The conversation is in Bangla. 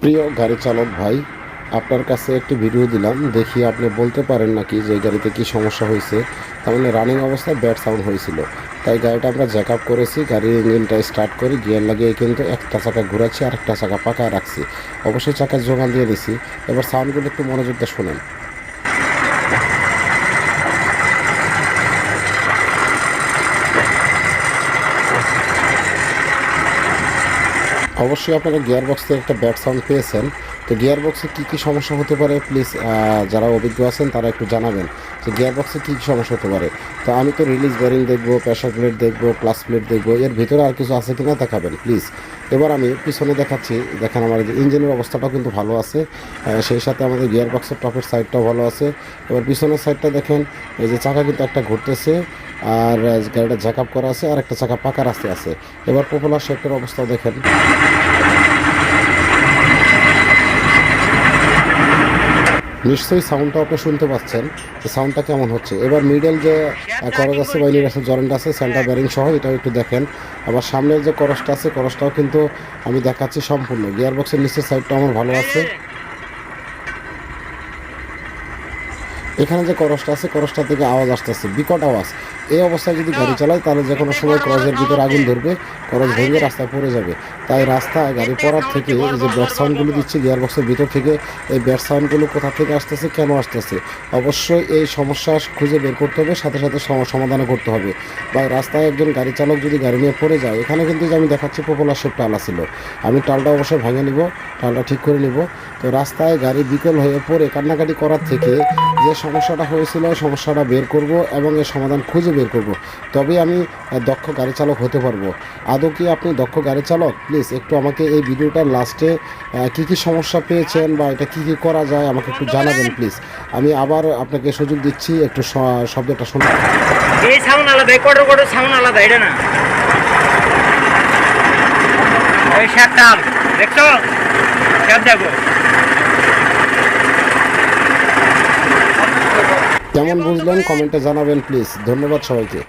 প্রিয় গাড়ি চালক ভাই, আপনার কাছে একটি ভিডিও দিলাম, দেখি আপনি বলতে পারেন নাকি যে গাড়িতে কি সমস্যা হয়েছে। তার মানে রানিং অবস্থায় ব্যাড সাউন্ড হয়েছিল। তাই গাড়িটা আমরা জ্যাক আপ করেছি, গাড়ির ইঞ্জিনটা স্টার্ট করি গিয়ার লাগিয়ে কিন্তু একটা চাকা ঘুরাচ্ছি আর একটা চাকা পাকা রাখছি। অবশ্যই চাকা জোগান দিয়ে দিছি। এবার সাউন্ডগুলো একটু মনোযোগ শোনেন। অবশ্যই আপনারা গিয়ার বক্স একটা ব্যাড সাউন্ড পেয়েছেন। তো গিয়ার বক্সে কী কী সমস্যা হতে পারে প্লিজ যারা অভিজ্ঞ আছেন তারা একটু জানাবেন। যে গিয়ার বক্সে কী কী সমস্যা হতে পারে? তো আমি তো রিলিজ ব্যারিং দেখব প্রেশার প্লেট দেখব প্লাস প্লেট দেখব, এর ভিতরে আর কিছু আছে কিনা দেখাবেন প্লিজ এবার আমি পিছনে দেখাচ্ছি, দেখেন আমার যে ইঞ্জিনের অবস্থাটাও কিন্তু ভালো আছে। সেই সাথে আমাদের গিয়ার বক্সের টপের সাইডটাও ভালো আছে। এবার পিছনের সাইডটা দেখেন, এই যে চাকা কিন্তু একটা ঘুরতেছে। আর গাড়িটা জ্যাক আপ করা আছে আর একটা চাকা পাকা রাস্তায় আছে। এবার পপুলার শেপের অবস্থা দেখেন। নিশ্চয়ই সাউন্ডটা আপনি শুনতে পাচ্ছেন যে সাউন্ডটা কেমন হচ্ছে। এবার মিডল যে করজ আছে বা আছে জরেন্ট আছে সেন্টার ব্যারিং সহ এটাও একটু দেখেন। আবার সামনের যে করসটা আছে করসটাও কিন্তু আমি দেখাচ্ছি সম্পূর্ণ। গিয়ার বক্সের নিচের সাইডটা আমার ভালো আছে। এখানে যে করসটা আছে, করসটা থেকে আওয়াজ আসতেছে, বিকট আওয়াজ। এই অবস্থায় যদি গাড়ি চালাই তাহলে যে কোনো সময় ক্রসের ভিতরে আগুন ধরবে, করস ভেঙে রাস্তায় পড়ে যাবে। তাই রাস্তায় গাড়ি পড়ার থেকে এই যে ব্যাট সাউন্ডগুলো দিচ্ছে গিয়ার বক্সের ভিতর থেকে, এই ব্যাট সাউন্ডগুলো কোথা থেকে আসতেছে, কেন আসতেছে? অবশ্যই এই সমস্যা খুঁজে বের করতে হবে, সাথে সাথে সম- সমাধানও করতে হবে। বা রাস্তায় একজন গাড়ি চালক যদি গাড়ি নিয়ে পড়ে যায়, এখানে কিন্তু যে আমি দেখাচ্ছি পপুলার শেপ টালা ছিল আমি টালটা অবশ্যই ভেঙে নিব, টালটা ঠিক করে নিব। তো রাস্তায় গাড়ি বিকল হয়ে পড়ে, কান্নাকাটি করার থেকে যে সমস্যাটা হয়েছিল, সমস্যাটা বের করব এবং এর সমাধান খুঁজে বের করব। তবে আমি দক্ষ গাড়ি চালক হতে পারব। আদৌ কি আপনি দক্ষ গাড়ি চালক? প্লিজ একটু আমাকে এই ভিডিওটার লাস্টে কী কী সমস্যা পেয়েছেন বা এটা কী কী করা যায় আমাকে একটু জানাবেন প্লিজ আমি আবার আপনাকে সুযোগ দিচ্ছি, একটু শব্দটা শোনা আলাদা দেখো। কেমন বুঝলেন? কমেন্টে জানাবেন প্লিজ ধন্যবাদ সবাইকে।